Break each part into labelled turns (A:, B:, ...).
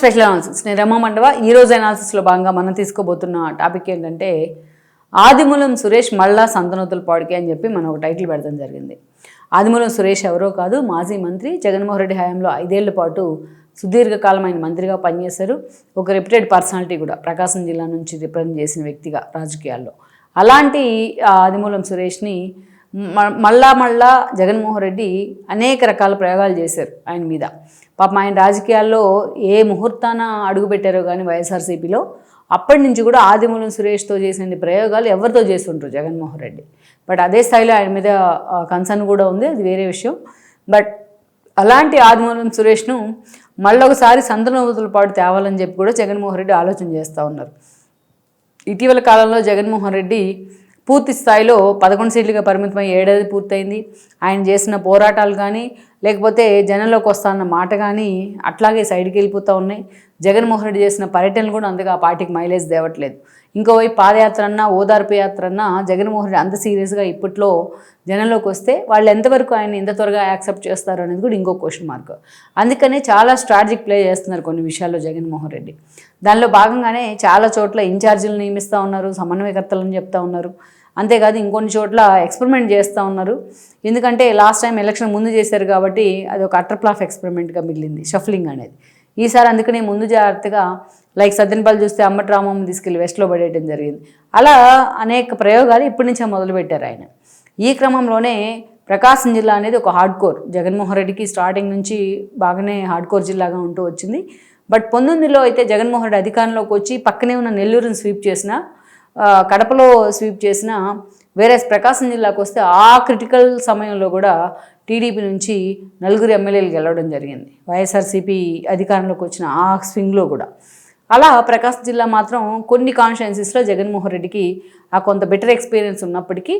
A: Special analysis నేను రమా మండవ ఈ రోజు అనాలిసిస్లో భాగంగా మనం తీసుకోబోతున్న టాపిక్ ఏంటంటే ఆదిమూలం సురేష్ మళ్ళా సంతనోతుల పాడికి అని చెప్పి మనం ఒక టైటిల్ పెడతాం జరిగింది. ఆదిమూలం సురేష్ ఎవరో కాదు మాజీ మంత్రి జగన్మోహన్ రెడ్డి హయాంలో ఐదేళ్ళ పాటు సుదీర్ఘకాలం ఆయన మంత్రిగా పనిచేశారు. ఒక రెప్యుటెడ్ పర్సనాలిటీ కూడా ప్రకాశం జిల్లా నుంచి రిప్రజెంట్ చేసిన వ్యక్తిగా రాజకీయాల్లో. అలాంటి ఆదిమూలం సురేష్ని మ- మళ్ళా మళ్ళా జగన్మోహన్ రెడ్డి అనేక రకాల ప్రయోగాలు చేశారు ఆయన మీద. పాపం ఆయన రాజకీయాల్లో ఏ ముహూర్తాన అడుగుపెట్టారో కానీ వైఎస్ఆర్సీపీలో అప్పటి నుంచి కూడా ఆదిమూలం సురేష్తో చేసిన ప్రయోగాలు ఎవరితో చేస్తుంటారు జగన్మోహన్ రెడ్డి? బట్ అదే స్థాయిలో ఆయన మీద కన్సర్న్ కూడా ఉంది అది వేరే విషయం. బట్ అలాంటి ఆదిమూలం సురేష్ను మళ్ళొకసారి సంతనవతుల పాటు తేవాలని చెప్పి కూడా జగన్మోహన్ రెడ్డి ఆలోచన చేస్తూ ఉన్నారు. ఇటీవల కాలంలో జగన్మోహన్ రెడ్డి పూర్తి స్థాయిలో పదకొండు సీట్లుగా పరిమితమై ఏడాది పూర్తయింది. ఆయన చేసిన పోరాటాలు కానీ లేకపోతే జనంలోకి వస్తాన్న మాట కానీ అట్లాగే సైడ్కి వెళ్ళిపోతూ ఉన్నాయి. జగన్మోహన్ రెడ్డి చేసిన పర్యటనలు కూడా అందుకే ఆ పార్టీకి మైలేజ్ తేవట్లేదు. ఇంకోవైపు పాదయాత్ర అన్నా ఓదార్పు యాత్ర అన్నా జగన్మోహన్ రెడ్డి అంత సీరియస్గా ఇప్పట్లో జనంలోకి వస్తే వాళ్ళు ఎంతవరకు ఆయన ఇంత త్వరగా యాక్సెప్ట్ చేస్తారు అనేది కూడా ఇంకో క్వశ్చన్ మార్క్. అందుకనే చాలా స్ట్రాటజిక్ ప్లే చేస్తున్నారు కొన్ని విషయాల్లో జగన్మోహన్ రెడ్డి. దానిలో భాగంగానే చాలా చోట్ల ఇన్ఛార్జీలు నియమిస్తూ ఉన్నారు సమన్వయకర్తలను చెప్తా ఉన్నారు. అంతేకాదు ఇంకొన్ని చోట్ల ఎక్స్పెరిమెంట్ చేస్తూ ఉన్నారు. ఎందుకంటే లాస్ట్ టైం ఎలక్షన్ ముందు చేశారు కాబట్టి అది ఒక అటర్ ప్లాఫ్ ఎక్స్పెరిమెంట్గా మిగిలింది షఫ్లింగ్ అనేది. ఈసారి అందుకనే ముందు జాగ్రత్తగా లైక్ సద్దెనపల్లి చూస్తే అమ్మటి రామమ్మ తీసుకెళ్ళి వెస్ట్లో పడేయడం జరిగింది. అలా అనేక ప్రయోగాలు ఇప్పటి నుంచే మొదలుపెట్టారు ఆయన. ఈ క్రమంలోనే ప్రకాశం జిల్లా అనేది ఒక హార్డ్ కోర్ జగన్మోహన్ రెడ్డికి స్టార్టింగ్ నుంచి బాగానే హార్డ్ కోర్ జిల్లాగా ఉంటూ వచ్చింది. బట్ పంతొమ్మిదిలో అయితే జగన్మోహన్ రెడ్డి అధికారంలోకి వచ్చి పక్కనే ఉన్న నెల్లూరుని స్వీప్ చేసిన కడపలో స్వీప్ చేసిన వేరే ప్రకాశం జిల్లాకు వస్తే ఆ క్రిటికల్ సమయంలో కూడా టీడీపీ నుంచి నలుగురు ఎమ్మెల్యేలు గెలవడం జరిగింది. వైఎస్ఆర్సీపీ అధికారంలోకి వచ్చిన ఆ స్వింగ్లో కూడా. అలా ప్రకాశం జిల్లా మాత్రం కొన్ని కాన్స్టిట్యున్సీస్లో జగన్మోహన్ రెడ్డికి ఆ కొంత బెటర్ ఎక్స్పీరియన్స్ ఉన్నప్పటికీ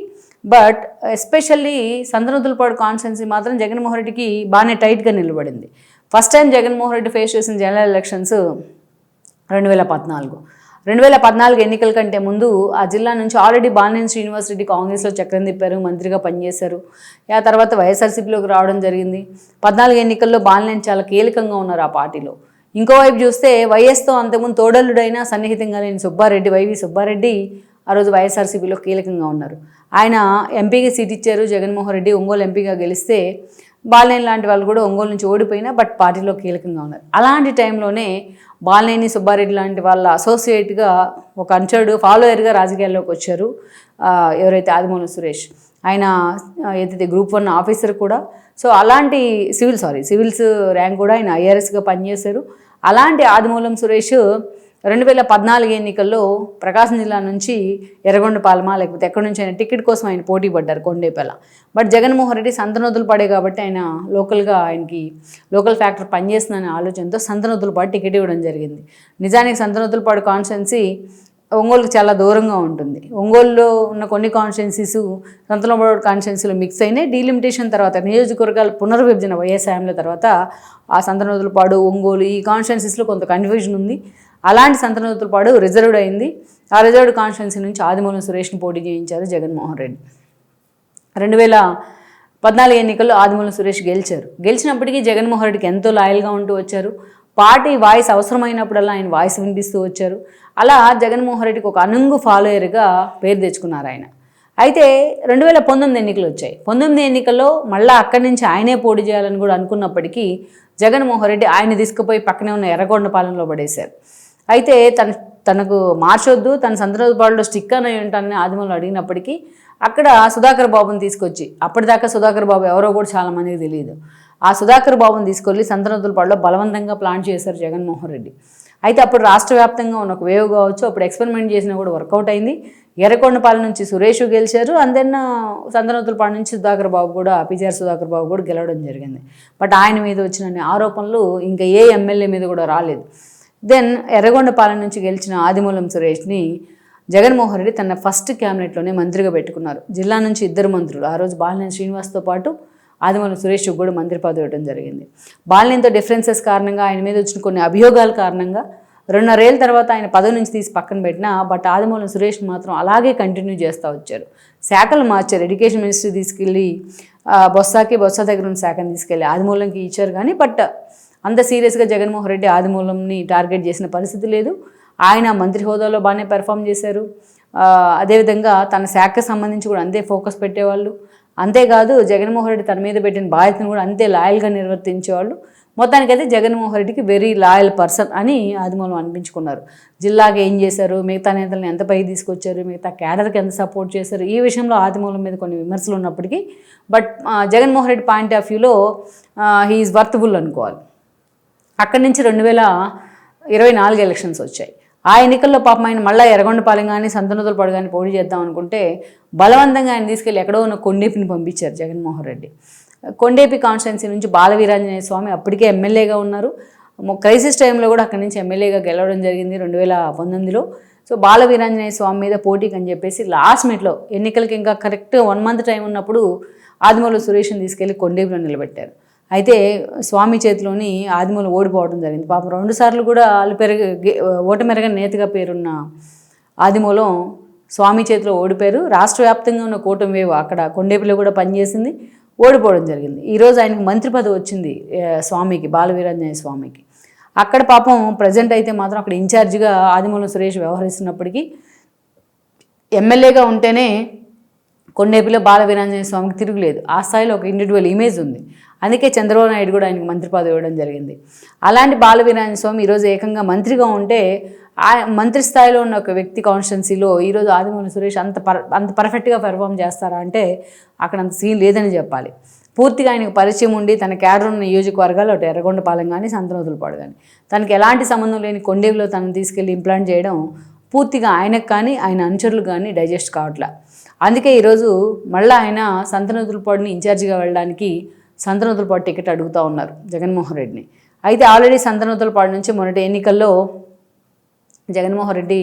A: బట్ ఎస్పెషల్లీ సంతనతులపాడు కాన్స్టిట్యున్సీ మాత్రం జగన్మోహన్ రెడ్డికి బాగానే టైట్గా నిలబడింది. First time Jaganmohan Reddy face చేసిన జనరల్ ఎలక్షన్స్ రెండు వేల పద్నాలుగు. రెండు వేల పద్నాలుగు ఎన్నికల కంటే ముందు ఆ జిల్లా నుంచి ఆల్రెడీ బాలినేని శ్రీనివాస్ రెడ్డి కాంగ్రెస్లో చక్రం తిప్పారు మంత్రిగా పనిచేశారు. ఆ తర్వాత వైఎస్ఆర్సీపీలోకి రావడం జరిగింది. పద్నాలుగు ఎన్నికల్లో బాలినేని చాలా కీలకంగా ఉన్నారు ఆ పార్టీలో. ఇంకోవైపు చూస్తే వైఎస్తో అంతకుముందు తోడల్లుడైన సన్నిహితంగా లేని సుబ్బారెడ్డి వైవి సుబ్బారెడ్డి ఆ రోజు వైఎస్ఆర్సీపీలో కీలకంగా ఉన్నారు. ఆయన ఎంపీకి సీట్ ఇచ్చారు జగన్మోహన్ రెడ్డి ఒంగోలు ఎంపీగా గెలిస్తే బాలనేని లాంటి వాళ్ళు కూడా ఒంగోలు నుంచి ఓడిపోయినా బట్ పార్టీలో కీలకంగా ఉన్నారు. అలాంటి టైంలోనే బాలినేని సుబ్బారెడ్డి లాంటి వాళ్ళ అసోసియేట్గా ఒక అంచడు ఫాలోయర్గా రాజకీయాల్లోకి వచ్చారు. ఎవరైతే ఆదిమూలం సురేష్ ఆయన ఏదైతే గ్రూప్ వన్ ఆఫీసర్ కూడా సో అలాంటి సివిల్ సారీ సివిల్స్ ర్యాంక్ కూడా ఆయన ఐఆర్ఎస్గా పనిచేశారు. అలాంటి ఆదిమూలం సురేష్ రెండు వేల పద్నాలుగు ఎన్నికల్లో ప్రకాశం జిల్లా నుంచి ఎర్రగొండపాలెమా లేకపోతే ఎక్కడి నుంచి ఆయన టికెట్ కోసం ఆయన పోటీ పడ్డారు కొండేపల్ల. బట్ జగన్మోహన్ రెడ్డి సంతనొద్దులు పడే కాబట్టి ఆయన లోకల్గా ఆయనకి లోకల్ ఫ్యాక్టర్ పనిచేస్తుందనే ఆలోచనతో సంతనొద్దులు పాటు టికెట్ ఇవ్వడం జరిగింది. నిజానికి సంతనొద్దులు పాడు కాన్స్టెన్సీ ఒంగోలుకి చాలా దూరంగా ఉంటుంది. ఒంగోలులో ఉన్న కొన్ని కాన్స్టిట్యున్సీస్ సంతనోబడు కాన్స్టిట్యున్సీలో మిక్స్ అయినాయి. డీలిమిటేషన్ తర్వాత నియోజకవర్గాల పునర్విభజన వైఎస్ఆర్ఎంల తర్వాత ఆ సంతనోతులపాడు ఒంగోలు ఈ కాన్స్టిట్యున్సీస్లో కొంత కన్ఫ్యూజన్ ఉంది. అలాంటి సంతనోతులపాడు రిజర్వ్డ్ అయింది. ఆ రిజర్వ్డ్ కాన్స్టిట్యున్సీ నుంచి ఆదిమూలం సురేష్ని పోటీ చేయించారు జగన్మోహన్ రెడ్డి. రెండు వేల పద్నాలుగు ఎన్నికల్లో ఆదిమూలం సురేష్ గెలిచారు. గెలిచినప్పటికీ జగన్మోహన్ రెడ్డికి ఎంతో లాయల్గా ఉంటూ వచ్చారు. పార్టీ వాయిస్ అవసరమైనప్పుడల్లా ఆయన వాయిస్ వినిపిస్తూ వచ్చారు. అలా జగన్మోహన్ రెడ్డికి ఒక అనుంగు ఫాలోయర్గా పేరు తెచ్చుకున్నారు ఆయన. అయితే రెండు వేల పంతొమ్మిది ఎన్నికలు వచ్చాయి. పంతొమ్మిది ఎన్నికల్లో మళ్ళీ అక్కడి నుంచి ఆయనే పోటీ చేయాలని కూడా అనుకున్నప్పటికీ జగన్మోహన్ రెడ్డి ఆయన తీసుకుపోయి పక్కనే ఉన్న ఎర్రగొండపాలెంలో పడేశారు. అయితే తన తనకు మార్చొద్దు తన సంతనోపాడులో స్టిక్ అని ఉంటానని ఆదిమూలం అడిగినప్పటికీ అక్కడ సుధాకర్ బాబుని తీసుకొచ్చి అప్పటిదాకా సుధాకర్ బాబు ఎవరో కూడా చాలామందికి తెలియదు. ఆ సుధాకర్ బాబుని తీసుకెళ్ళి సంతనోతులపాడులో బలవంతంగా ప్లాన్ చేశారు జగన్మోహన్ రెడ్డి. అయితే అప్పుడు రాష్ట్ర వ్యాప్తంగా ఉన్న ఒక వేవ్ కావచ్చు అప్పుడు ఎక్స్పెరిమెంట్ చేసినా కూడా వర్కౌట్ అయింది. ఎర్రకొండపాలెం నుంచి సురేష్ గెలిచారు. అండ్ దెన్ సంతనోతులపాడు నుంచి సుధాకర్ బాబు కూడా పిజిఆర్ సుధాకర్ బాబు కూడా గెలవడం జరిగింది. బట్ ఆయన మీద వచ్చిన ఆరోపణలు ఇంకా ఏ ఎమ్మెల్యే మీద కూడా రాలేదు. దెన్ ఎర్రగొండపాలెం నుంచి గెలిచిన ఆదిమూలం సురేష్ని జగన్మోహన్ రెడ్డి తన ఫస్ట్ క్యాబినెట్లోనే మంత్రిగా పెట్టుకున్నారు. జిల్లా నుంచి ఇద్దరు మంత్రులు. ఆ రోజు బాలినేని శ్రీనివాస్తో పాటు ఆదిమూలం సురేష్ కూడా మంత్రి పదవి ఇవ్వడం జరిగింది. బాలినేనితో డిఫరెన్సెస్ కారణంగా ఆయన మీద వచ్చిన కొన్ని అభియోగాల కారణంగా రెండున్నరేళ్ళ తర్వాత ఆయన పదవి నుంచి తీసి పక్కన పెట్టినా బట్ ఆదిమూలం సురేష్ మాత్రం అలాగే కంటిన్యూ చేస్తూ వచ్చారు. శాఖలు మార్చారు. ఎడ్యుకేషన్ మినిస్ట్రీ తీసుకెళ్ళి బొత్సాకి బొత్స దగ్గర ఉన్న శాఖను తీసుకెళ్ళి ఆదిమూలంకి ఇచ్చారు కానీ బట్ అంత సీరియస్గా జగన్మోహన్ రెడ్డి ఆదిమూలంని టార్గెట్ చేసిన పరిస్థితి లేదు. ఆయన మంత్రి హోదాలో బాగానే పెర్ఫామ్ చేశారు. అదేవిధంగా తన శాఖకు సంబంధించి కూడా అంతే ఫోకస్ పెట్టేవాళ్ళు. అంతేకాదు జగన్మోహన్ రెడ్డి తన మీద పెట్టిన బాధ్యతను కూడా అంతే లాయల్గా నిర్వర్తించేవాళ్ళు. మొత్తానికైతే జగన్మోహన్ రెడ్డికి వెరీ లాయల్ పర్సన్ అని ఆదిమూలం అనిపించుకున్నారు. జిల్లాకి ఏం చేశారు? మిగతా నేతలను ఎంత పైకి తీసుకొచ్చారు? మిగతా క్యాడర్కి ఎంత సపోర్ట్ చేశారు? ఈ విషయంలో ఆదిమూలం మీద కొన్ని విమర్శలు ఉన్నప్పటికీ but Jaganmohan Reddy point of వ్యూలో హీఈస్ వర్తబుల్ అనుకోవాలి. అక్కడి నుంచి రెండు వేల ఇరవై నాలుగు ఎలక్షన్స్ వచ్చాయి. ఆ ఎన్నికల్లో పాపం ఆయన మళ్ళీ ఎర్రగొండపాలెం కానీ సంతనూతల పడు కానీ పోటీ చేద్దాం అనుకుంటే బలవంతంగా ఆయన తీసుకెళ్ళి ఎక్కడో ఉన్న కొండేపిని పంపించారు జగన్మోహన్ రెడ్డి. కొండేపి కాన్స్టిట్యున్సీ నుంచి బాలవీరాంజనేయ స్వామి అప్పటికే ఎమ్మెల్యేగా ఉన్నారు. క్రైసిస్ టైంలో కూడా అక్కడి నుంచి ఎమ్మెల్యేగా గెలవడం జరిగింది రెండు వేల పంతొమ్మిదిలో. సో బాలవీరాంజనేయ స్వామి మీద పోటీకి అని చెప్పేసి లాస్ట్ మినిట్లో ఎన్నికలకి ఇంకా కరెక్ట్ వన్ మంత్ టైం ఉన్నప్పుడు ఆదిమూల సురేష్ని తీసుకెళ్ళి కొండేపిలో నిలబెట్టారు. అయితే స్వామి చేతిలోని ఆదిమూలు ఓడిపోవడం జరిగింది. పాపం రెండు సార్లు కూడా వాళ్ళు పెరగ ఓటమెరగని నేతగా పేరున్న ఆదిమూలం స్వామి చేతిలో ఓడిపోయారు. రాష్ట్ర వ్యాప్తంగా ఉన్న కూటమి వేవ్ అక్కడ కొండేపిలో కూడా పనిచేసింది ఓడిపోవడం జరిగింది. ఈరోజు ఆయనకు మంత్రి పదవి వచ్చింది స్వామికి బాలవీరాంజనేయ స్వామికి. అక్కడ పాపం ప్రజెంట్ అయితే మాత్రం అక్కడ ఇన్ఛార్జిగా ఆదిమూలం సురేష్ వ్యవహరిస్తున్నప్పటికీ ఎమ్మెల్యేగా ఉంటేనే కొండేపిలో బాలవీరాంజనేయ స్వామికి తిరుగులేదు. ఆ స్థాయిలో ఒక ఇండివిజువల్ ఇమేజ్ ఉంది. అందుకే చంద్రబాబు నాయుడు కూడా ఆయనకు మంత్రి పదవి ఇవ్వడం జరిగింది. అలాంటి బాల వీరాంజనేయ స్వామి ఈరోజు ఏకంగా మంత్రిగా ఉంటే ఆ మంత్రి స్థాయిలో ఉన్న ఒక వ్యక్తి కాన్స్టిట్యున్సీలో ఈరోజు ఆదిమూల సురేష్ అంత పర్ అంత పర్ఫెక్ట్గా పెర్ఫామ్ చేస్తారా అంటే అక్కడ అంత సీన్ లేదని చెప్పాలి. పూర్తిగా ఆయనకు పరిచయం ఉండి తన క్యాడర్ ఉన్న నియోజకవర్గాలు అటు ఎర్రగొండపాలెం కానీ సంతనోతులపాడు కానీ తనకి ఎలాంటి సంబంధం లేని కొండేవిలో తనను తీసుకెళ్ళి ఇంప్లాంట్ చేయడం పూర్తిగా ఆయనకు కానీ ఆయన అనుచరులు కానీ డైజెస్ట్ కావట్లా. అందుకే ఈరోజు మళ్ళీ ఆయన సంతనోతులపాడుని ఇన్ఛార్జిగా వెళ్ళడానికి సంతనోతులపాడు టికెట్ అడుగుతూ ఉన్నారు జగన్మోహన్ రెడ్డిని. అయితే ఆల్రెడీ సంతనోతులపాడు నుంచి మొన్నటి ఎన్నికల్లో జగన్మోహన్ రెడ్డి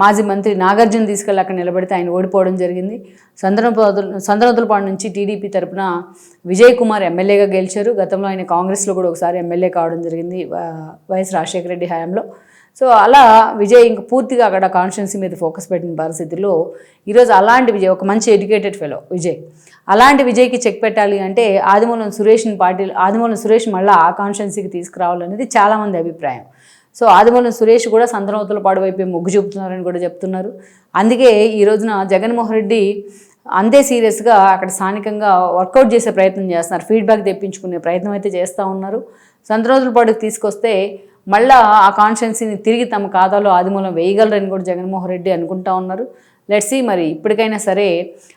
A: మాజీ మంత్రి నాగార్జున తీసుకెళ్ళి అక్కడ నిలబడితే ఆయన ఓడిపోవడం జరిగింది. సందనపాదు సందనతులపాడు నుంచి టీడీపీ తరపున విజయ్ కుమార్ ఎమ్మెల్యేగా గెలిచారు. గతంలో ఆయన కాంగ్రెస్లో కూడా ఒకసారి ఎమ్మెల్యే కావడం జరిగింది వైఎస్ రాజశేఖర రెడ్డి హయాంలో. సో అలా విజయ్ ఇంక పూర్తిగా అక్కడ కాన్స్టిట్యున్సీ మీద ఫోకస్ పెట్టిన పరిస్థితుల్లో ఈరోజు అలాంటి విజయ్ ఒక మంచి ఎడ్యుకేటెడ్ ఫెలో విజయ్. అలాంటి విజయ్కి చెక్ పెట్టాలి అంటే ఆదిమూలం సురేష్ని పార్టీ ఆదిమూలం సురేష్ మళ్ళీ ఆ కాన్స్టిట్యున్సీకి తీసుకురావాలనేది చాలామంది అభిప్రాయం. సో ఆదిమూలం సురేష్ కూడా సంతనవతల పాడు వైపే మొగ్గు చూపుతున్నారని కూడా చెప్తున్నారు. అందుకే ఈ రోజున జగన్మోహన్ రెడ్డి అంతే సీరియస్గా అక్కడ స్థానికంగా వర్కౌట్ చేసే ప్రయత్నం చేస్తున్నారు. ఫీడ్బ్యాక్ తెప్పించుకునే ప్రయత్నం అయితే చేస్తూ ఉన్నారు. సంతనవతల పాడుకు తీసుకొస్తే మళ్ళా ఆ కాన్షియన్సీని తిరిగి తమ ఖాతాలో ఆదిమూలం వేయగలరని కూడా జగన్మోహన్ రెడ్డి అనుకుంటా ఉన్నారు. లెట్సీ మరి ఇప్పటికైనా సరే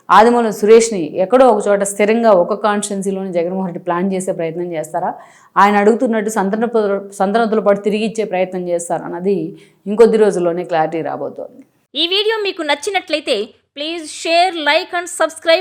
A: ఆదిమూలం సురేష్ని ఎక్కడో ఒక చోట స్థిరంగా ఒక కాన్స్టిట్యున్సీలోని జగన్మోహన్ రెడ్డి ప్లాన్ చేసే ప్రయత్నం చేస్తారా? ఆయన అడుగుతున్నట్టు సంతన సంతనతుల పాటు తిరిగి ఇచ్చే ప్రయత్నం చేస్తారా అన్నది ఇంకొద్ది రోజుల్లోనే క్లారిటీ రాబోతోంది.
B: ఈ వీడియో మీకు నచ్చినట్లయితే please share like and subscribe